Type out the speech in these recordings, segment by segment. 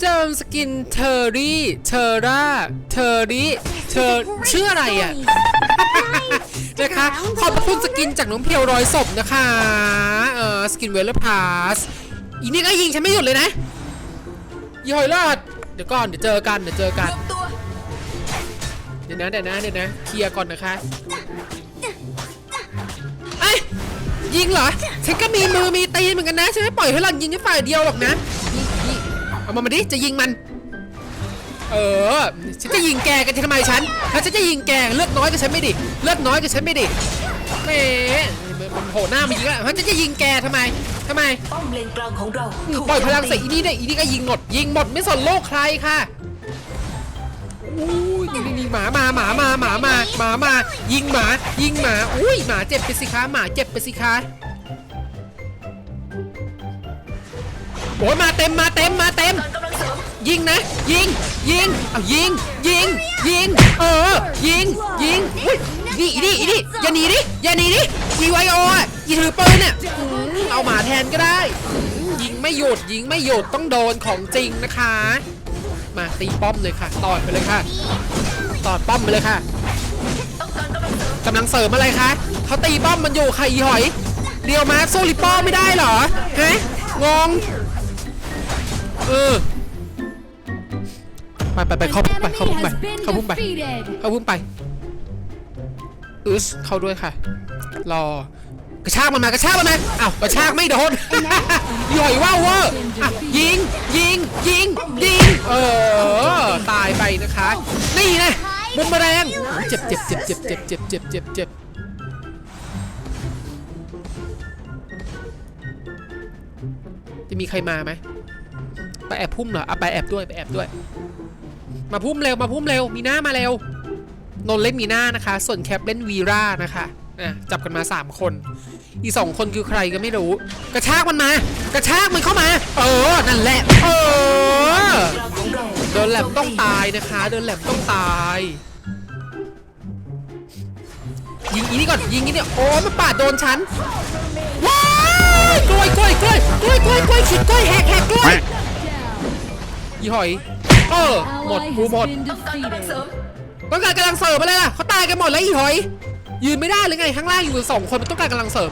เจิมสกินเทอร์รี่ เทอร่า เทอร์รี่เธอชื่ออะไรอะ นะคะ ขอบพระคุณสกินจากน้องเพียวร้อยศพนะคะ เออสกินเวลเลอร์พาส อีนี่ก็ยิงฉันไม่หยุดเลยนะยี่หอยรอดเดี๋ยวก่อน เดี๋ยวเจอกัน เดี๋ยวเจอกันตัวเดี๋ยวนะ เดี๋ยวนะ เดี๋ยวนะ เคลียร์ก่อนนะคะไอ้ยยิงเหรอ ฉันก็มีมือมีตีนเหมือนกันนะ ฉันไม่ปล่อยให้หลังยิงแค่ฝ่ายเดียวหรอกนะนี่นี่ เอามามาดิ จะยิงมัน เออ ฉันจะยิงแกกันทำไมฉัน ถ้าฉันจะยิงแกเลือดน้อยกับฉันไม่ดิ เลือดน้อยกับฉันไม่ดิแหมมันโผล่หน้ามายิงแล้วถ้าฉันจะยิงแกทำไมทำไม ป้อมเลนกลางของเราถูกปล่อยพลังใส่ตีอีนี่ได้อีนี่ก็ยิงหมด ยิงหมดไม่สนโลกใครค่ะอุ้ยนี่นี่หมามาหมามาหมามาหมามา ยิงหมา ยิงหมา อุ้ยหมาเจ็บไปสิคะหมาเจ็บไปสิคะ โอ้ยมาเต็มมาเต็มมาเต็ม ยิงนะ ยิง ยิงเอายิง ยิง ยิง เออ ยิง ยิงอุ้ยนี่นี่นี่อย่าหนีดิอย่าหนีดิอีไวโออะอีถือปืนเนี่ยอืมเอาหมาแทนก็ได้อืมยิงไม่หยุดยิงไม่หยุดต้องโดนของจริงนะคะ มาตีป้อมเลยค่ะ ตอดไปเลยค่ะ ตอดป้อมไปเลยค่ะ กำลังเสริมอะไรคะ เขาตีป้อมมันอยู่ค่ะอีหอย เดียวมาสู้ลิปป้อไม่ได้เหรอ ฮะ งง เออไปไปไปเข้าพุ่มไปเข้าพุ่มไปเข้าพุ่มไปเข้าพุ่มไปอึสเข้าด้วยค่ะ รอกระชากมันมากระชากมันมาอ้าวกระชากไม่โดนอีหอยว่าวเวอร์อะยิงยิงยิงยิงเออตายไปนะคะ นี่นะบุมแมลงเจ็บเจ็บเจ็บเจ็บเจ็บเจ็บเจ็บเจ็บเจ็บจะมีใครมาไหม ไปแอบพุ่มเหรออะไปแอบด้วยไปแอบด้วย มาพุ่มเร็วมาพุ่มเร็วมีหน้ามาเร็วนนเล่นมีหน้านะคะ ส่วนแคปเล่นวีร่านะคะอะจับกันมา 3 คน อีสองคนคือใครก็ไม่รู้ กระชากมันมา กระชากมันเข้ามา เออ นั่นแหละเออเดินแหลมต้องตายนะคะ เดินแหลมต้องตาย ยิงอีนี่ก่อนยิงอีนี่โอ้มันปาดโดนฉันว้ายกล้วยกล้วยกล้วยกล้วยกล้วยกล้วยขิดกล้วยแหกแหกกล้วย อีหอย เออ หมดกูหมด ต้องการกำลังเสริมต้องการกำลังเสริมอะไรล่ะเขาตายกันหมดแล้วอีหอย ยืนไม่ได้หรือไงข้างล่างอยู่กันสองคนมันต้องการกำลังเสริม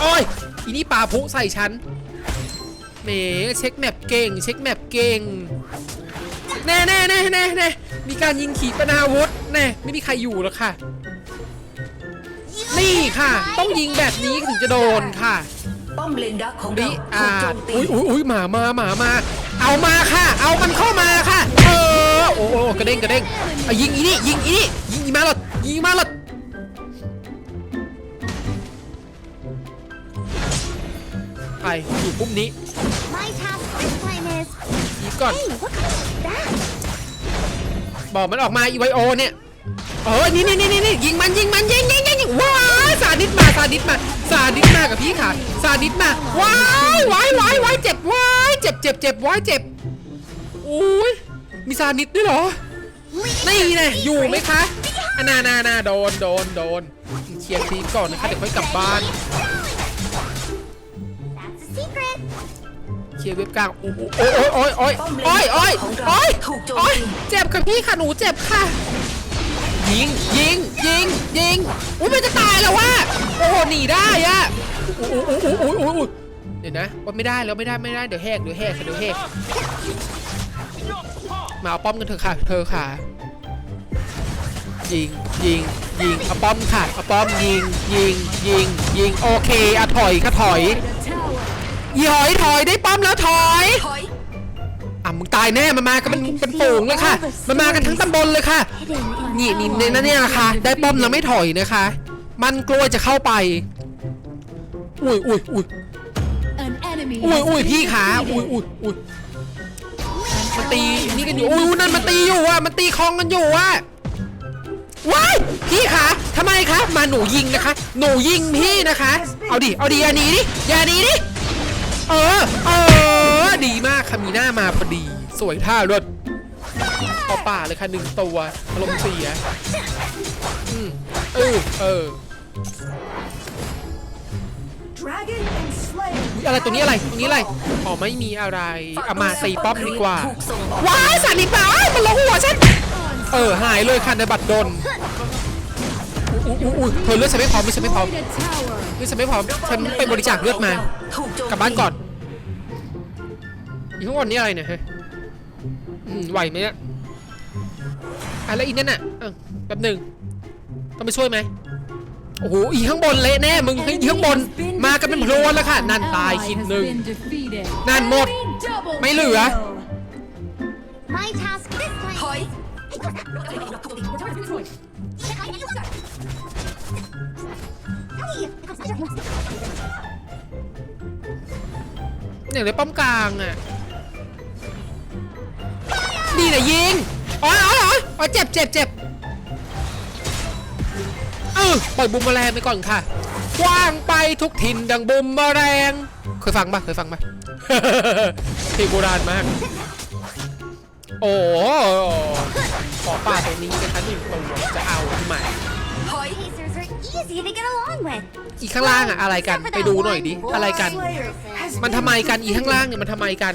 โอ้ยอีนี่ปาพุใส่ฉันเมเช็คแมปเก่ง เช็คแมปเก่งแน่แน่แน่แน่แน่มีการยิงขีปนาวุธแน่ไม่มีใครอยู่แล้วค่ะ นี่ค่ะ ต้องยิงแบบนี้ถึงจะโดนค่ะป้อ มเลนดักของดิเราอ่าถูกโจมตีอุ้ยอุ้ยอุ้ยหมามาหมามา เอามาค่ะ เอามันเข้ามาค่ะ เออ โอ้โอ้กระเด้งกระเด้งเอายิงอีนี่ยิงอีนี่ยิงอีมาหลดยิงอีมาหลดไปอยู่ปุ่มนี้ My task this time is ยิงก่อน Hey, what kind of that? บอกมันออกมาอีไวโอเนี่ยเออนี่นี่นี่นี่ยิงมันยิงมันยิงยิงยิงยิงว้า ซาดิสมาซาดิสมาซาดิสมากับพี่ค่ะซาดิสมาว้ายว้ายว้ายว้ายเจ็บว้ายเจ็บเจ็บเจ็บว้ายเจ็บอุ้ยมีซาดิสด้วยเหรอนี่ไงอยู่ไหมคะอันนานานาโดนโดนโดนเคลียร์ทีมก่อนนะคะเดี๋ยวค่อยกลับบ้านเคลียร์เว็บกลางโอ้โหโอ้ยโอ้ยโอ้ยโอ้ยโอ้ยโอ้ยโอ้ยเจ็บค่ะพี่ค่ะหนูเจ็บค่ะยิงยิงยิงยิงอุ้ยมันจะตายแล้ววะ โอ้โหหนีได้อะโอ้โหโอ้โหโอ้โหโอ้โหเดี๋ยวนะว่าไม่ได้แล้วไม่ได้ไม่ได้เดี๋ยวแหกเดี๋ยวแหกค่ะเดี๋ยวแหกมาเอาป้อมกันเถอะค่ะ เธอค่ะ ยิงยิงยิงเอาป้อมค่ะเอาป้อมยิงยิงยิงยิงโอเคอะถอยค่ะถอยอีหอยถอยได้ป้อมแล้วถอยถอยอะมึงตายแน่มันมากันเป็นเป็นฝูงเลยค่ะ มันมากันทั้งตำบลเลยค่ะ Hidden in นี่นี่ our ในนั้นเนี่ยนะคะ ได้ป้อมแล้วไม่ถอยนะคะ มันกลัวจะเข้าไป อุ้ยอุ้ยอุ้ย An enemy อุ้ย has อุ้ย been พี่ขา defeated. อุ้ยอุ้ยอุ้ยมันตีนี่กันอยู่ อุ้ยอุ้ยนั่นมันตีอยู่อะมันตีคลองกันอยู่อะว้ายพี่ขาทำไมคะ มาหนูยิงนะคะ หนูยิงพี่นะคะ เอาดิ เอาดิอย่าหนีดิอย่าหนีดิ เออ เออ ดีมากค่ะมีหน้ามาพอดี สวยท่ารถเอาป่าเลยค่ะหนึ่งตัวอารมณ์เสียอืมเออ เออ Dragon and Slayer อะไรตรงนี้อะไรตรงนี้อะไรอ๋อไม่มีอะไรเอามาตีป้อมดีกว่าว้ายสานิบ้ามันลงหัวฉันเออหายเลยค่ะในบัตรดนอุ้ยอุ้ยเธอเลือดฉันไม่พร้อมเลือดฉันไม่พร้อมเลือดฉันไม่พร้อมฉันไปบริจาคเลือดมากลับบ้านก่อนอีข้างบนนี่อะไรเนี่ยฮะไหวไหมเนี่ยอะแล้วอีนั่นน่ะแป๊บหนึ่งต้องไปช่วยไหม โอ้โหอีข้างบนเละแน่มึงอีข้างบนมากันเป็นพรวนแล้วค่ะ นั่นตาย Ally คิด has หนึ่ง been defeated. นั่นหมด Double ไม่เหลือ kill. My task this ถอยอย่างในป้อมกลางอะนี่นะยิงอ๋ออ๋ออ๋ออ๋อเจ็บเจ็บเจ็บเออ ปล่อยบุมแมลงไปก่อนค่ะกว้างไปทุกถิ่นดังบุมแมลงเคยฟังปะเคยฟังปะเพลงโบราณมาก โอ้โหขอป่าตรงนี้นะคะหนึ่งตัวจะเอาทำไมถอย Pacers are easy to get along with. อีข้างล่างอะอะไรกันไปดูหน่อยดิอะไรกัน มันทำไมกันอีข้างล่างเนี่ยมันทำไมกัน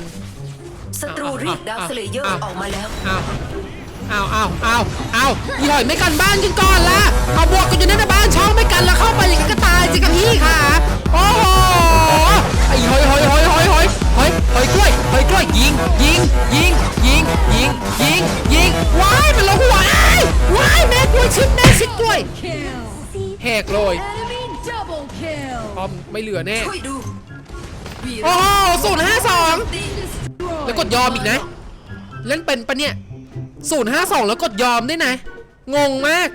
ศัตรูเรียกดาวสเลเยอร์อ้าวออกมาแล้ว อ้าวอ้าวอ้าวอ้าวอ้าอีหอยไม่กันบ้านกันก่อนละเอาบวกกันอยู่นั่นนะบ้านช่องไม่กันแล้วเข้าไปอย่างนั้นก็ตายจิกับพี่ค่ะโอ้โหไอ้หอยหอยหอยหอยหอยหอยหอยกล้วยหอยกล้วยยิงยิงยิงยิงยิงยิงยิงว้ายมันลงหัวอ้ว้ายแม่กล้วยชิดแม่ชิดกล้วยแหกเลยพร้อมไม่เหลือแน่โอ้โหศูนย์ห้าสองแล้วกดยอมอีกนะ เล่นเป็นปะเนี่ย ศูนย์ห้าสองแล้วกดยอมด้วยนะ งงมาก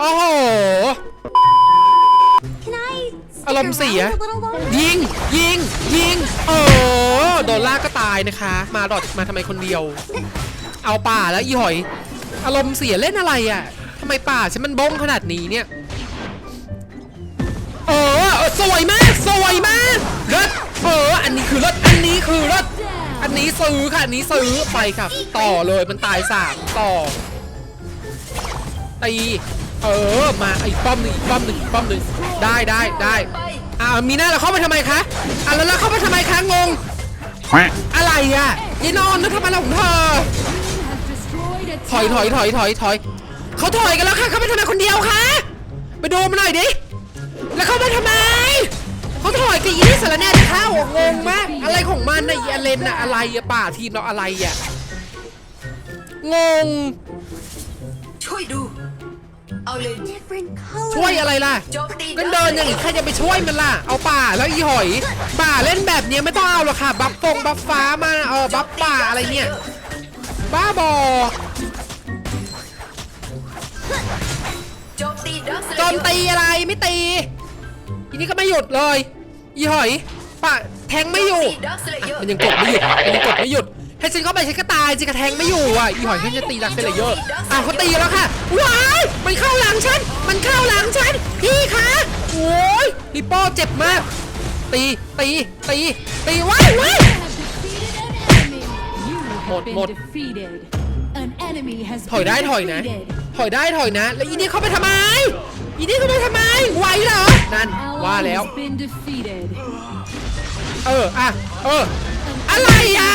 โอ้โห Can I stick อารมณ์เสีย a little longer? ยิง ยิง ยิง โอ้โดนลากก็ตายนะคะ มาดอดมาทำไมคนเดียว เอาป่าแล้วอีหอย อารมณ์เสียเล่นอะไรอะทำไมป่าฉันมันบงขนาดนี้เนี่ยเออเออสวยมาก สวยมากเลิศเออ อันนี้คือเลิศอันนี้คือเลิศ อันนี้ซื้อค่ะอันนี้ซื้อไปค่ะ ต่อเลยมันตายสามต่อตีเออมาอีกป้อมหนึ่งอีกป้อมหนึ่งอีกป้อมหนึ่งได้ได้ได้ไปอ่ามีหน้าเราเข้ามาทำไมคะอะแล้วเราเข้ามาทำไมคะงงอะไรอะยีนอนนึกทำอะไรของเธอ Has destroyed a ถอยถอย tower. ถอยถอยถอยเขาถอยกันแล้วค่ะเขาไปทำไมคนเดียวคะไปดูมาหน่อยดิแล้วเขาไปทำไม เขาถอยกับอีนี่สารแหน่จะเข้างงมาก อะไรของมันน่ะอีอเลนน่ะอะไรอะป่าทีมเราอะไรอะงง ช่วยดู เอาเลย Different colors. ช่วยอะไรล่ะ โจมตีก็เดินอย่างนี้ใครจะไปช่วยมันล่ะ เอาป่าแล้วอีหอย ป่าเล่นแบบเนี้ยไม่ต้องเอาหรอกค่ะ บัฟฟงบัฟฟ้ามาเออบัฟป่าอะไรเนี่ย บ้าบอโจมตีดาวสเลโจเยอมร์ตีอะไรไม่ตี อีนี่ก็ไม่หยุดเลย อีหอยป่าแทงไม่อยู่ตีดาวสเลเยอร์มันยังกดไม่หยุดมันยังกดไม่หยุดให้ฉันเข้าไปฉันก็ตายจิกระแทงไม่อยู่อะอีหอยฉันจะตีดักเซเลเยอร์อ้าวเขาตีแล้วค่ะว้ายมันเข้าหลังฉันมันเข้าหลังฉันพี่คะโอ้ยลิปโป้เจ็บมาก ตีตีตีตีว้ายว้าย Have defeated an enemy. You have Một, been một. defeated. An enemy has ถอย been ได้ถอยนะ defeated. ถอยได้ถอยนะ แล้วอีนี่เข้าไปทำไม อีนี่เข้าไปทำไมไหวเหรอ นั่น ว่า Ally แล้ว has been defeated. เออ อะ เออ อะไรอะ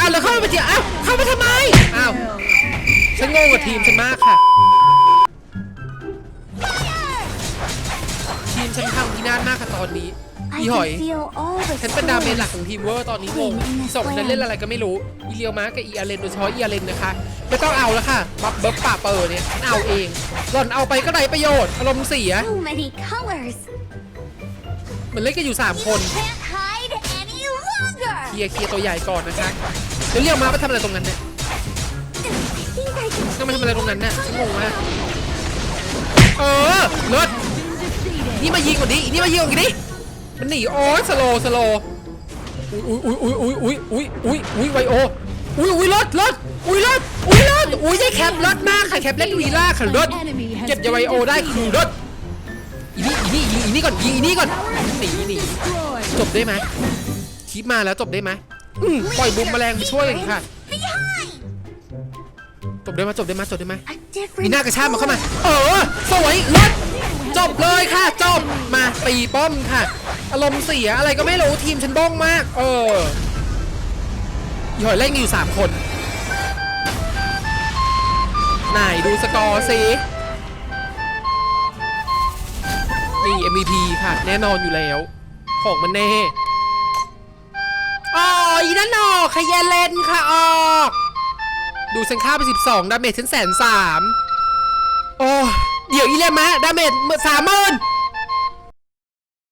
อ้าวแล้วเข้าไปเจียอ้าวเข้าไปทำไม อ้าว ฉันงงกับทีมฉันมากค่ะ ทีมฉันพังพินาศมากค่ะตอนนี้ I อีหอย can feel all the ฉันเป็นดาเมจหลัก storms. ของทีมเวอร์ตอนนี้งงสองคนนั้นเล่นอะไรก็ไม่รู้ อีเลียวมากับอีอาเลนโดยเฉพาะอีอาเลนนะคะ ไม่ต้องเอาแล้วค่ะ บัฟเบิร์กป่าเปอร์เนี่ยฉันเอาเอง หล่อนเอาไปก็ไรประโยชน์ อารมณ์เสีย So many colors. เหมือนเล่นกันอยู่ 3 คน Can't hide any longer. เคลียร์เคลียร์ตัวใหญ่ก่อนนะคะแล้วเรียวมาไปทำอะไรตรงนั้นเนี่ย I think I can นั่นมันทำอะไรตรงนั้นเนี่ยฉันงงมากเออเลิศ Defeated. นี่มายิงกว่านี้อีนี่มายิงกว่านี้ มันหนีโอ้ยสโลสโลอุ้ยอุ้ยอุ้ยอุ้ยอุ้ยอุ้ยอุ้ยอุ้ยไวโออุ้ยอุ้ยรถรถอุ้ยรถอุ้ยรถอุ้ยได้แคปรถมากค่ะแคปเล่นวีล่าค่ะรถเก็บยาไวโอได้คือรถอีนี่อีนี่ยิงอีนี่ก่อนยิงอีนี่ก่อนหนีหนีจบได้ไหมคลิปมาแล้วจบได้ไหมอืมปล่อยบุมแมลงไปช่วยกันค่ะจบได้ไหมจบได้ไหมจบได้ไหมมีหน้ากระชากมาเข้ามาเออสวยรถจบเลยค่ะจบมาตีป้อมค่ะ อารมณ์เสียอะไรก็ไม่รู้ทีมฉันบ้องมาก เออหยอยเล่นอยู่สามคนไหนดูสกอร์สินี่ MVP ค่ะ แน่นอนอยู่แล้ว ของมันแน่อ๋ออีนั่นออกขยะเลนค่ะออก ดูฉันฆ่าไป 12 ดาเมจฉันแสนสามโอ้เดี๋ยวอีเลมะดาเมจสามหมื่น